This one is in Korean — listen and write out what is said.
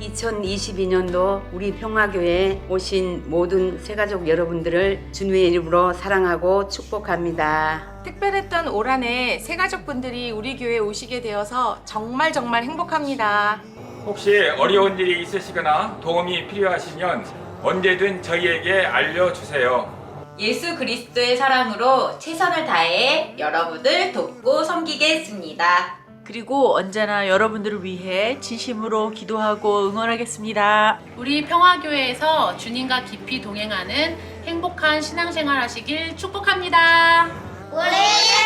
2022년도 우리 평화교회에 오신 모든 새가족 여러분들을 주님의 이름으로 사랑하고 축복합니다. 특별했던 올 한해 새가족분들이 우리 교회에 오시게 되어서 정말 정말 행복합니다. 혹시 어려운 일이 있으시거나 도움이 필요하시면 언제든 저희에게 알려주세요. 예수 그리스도의 사랑으로 최선을 다해 여러분을 돕고 섬기겠습니다. 그리고 언제나 여러분들을 위해 진심으로 기도하고 응원하겠습니다. 우리 평화교회에서 주님과 깊이 동행하는 행복한 신앙생활 하시길 축복합니다. 우리